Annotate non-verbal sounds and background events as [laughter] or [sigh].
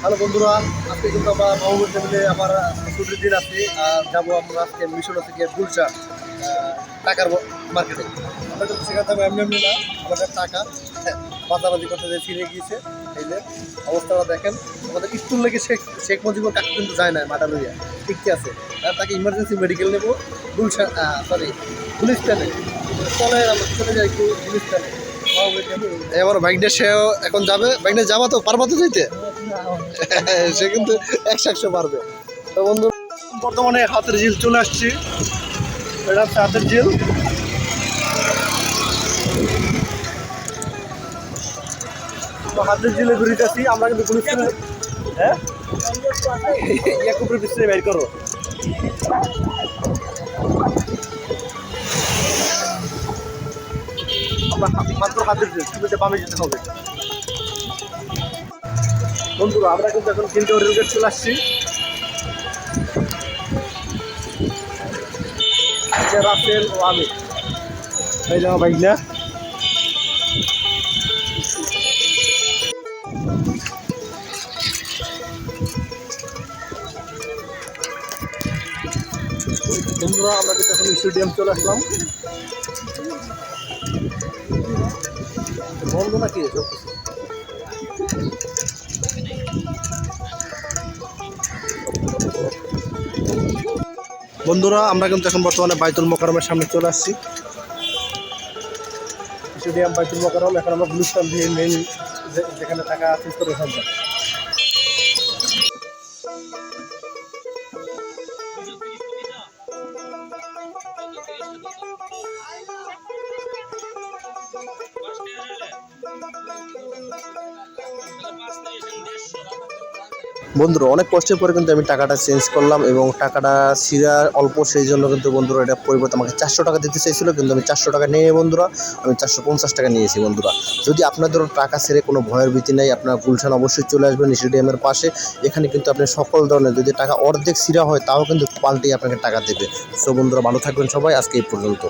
Hello বন্ধুরা আজকে কিন্তু আমরা মাহবুবের টেবিলে আমার ছুটির দিন আছে আর যাব আমরা আজকে মিশন থেকে আহ, টাকার মার্কেটে আমরা কিন্তু সেখানে যাব এমনি এমনি না আমাদের টাকা হ্যাঁ, বাজাবাজি করতে যে ছিঁড়ে গিয়েছে এই যে অবস্থাটা দেখেন আমাদের স্কুল লেগে শেখ শেখ মুজিবুর কাকু কিন্তু যায় না মাটা লইয়া ঠিকই আছে? আর তাকে ইমার্জেন্সি মেডিকেল নেব গুলশা সরি গুলিস্তানে চলে আমরা চলে যাই একটু গুলিস্তানে এবার বাইকটা সেও এখন যাবে বাইকটা যাবা তো পারবা তো যেতে [laughs] সে কিন্তু একশো একশো পারবে তো বন্ধু, বর্তমানে হাতের ঝিল চলে আসছি। এটা হচ্ছে হাতের ঝিল। হাতের ঝিলে ঘুরিতেছি আমরা কিন্তু পুলিশ হ্যাঁ? উপরে পিছনে বের করো। আমরা মাত্র হাতের ঝিল বামে যেতে হবে। বন্ধুরা, আমরা কিন্তু এখন তিনটে রেলগেট চলে আসছি। রাসেল ও আমি। এই যে আমার বাইক না বন্ধুরা, আমরা কিন্তু এখন স্টেডিয়াম চলে আসলাম। বন্ধ নাকি সব কিছু? বন্ধুরা, আমরা কিন্তু এখন বর্তমানে বাইতুল মোকারমের সামনে চলে আসছি স্টেডিয়াম বাইতুল মোকারম এখন আমরা গুলিস্তান দিয়ে মেইন যেখানে টাকা চেঞ্জ করে। বন্ধুরা, অনেক কষ্টের পরে কিন্তু আমি টাকাটা চেঞ্জ করলাম এবং টাকাটা সিরা অল্প, সেই জন্য কিন্তু বন্ধুরা এটা পরিবর্তে আমাকে চারশো টাকা দিতে চাইছিল, কিন্তু আমি চারশো টাকা নিয়ে বন্ধুরা, আমি চারশো পঞ্চাশ টাকা নিয়েছি বন্ধুরা। যদি আপনাদেরও টাকা ছেড়ে কোনো ভয়ের ভীতি নেই, আপনার গুলশান অবশ্যই চলে আসবেন স্টেডিয়ামের পাশে। এখানে কিন্তু আপনি সকল ধরনের যদি টাকা অর্ধেক সিরা হয়, তাও কিন্তু পাল্টেই আপনাকে টাকা দেবে। সো বন্ধুরা, ভালো থাকবেন সবাই, আজকে এই পর্যন্ত।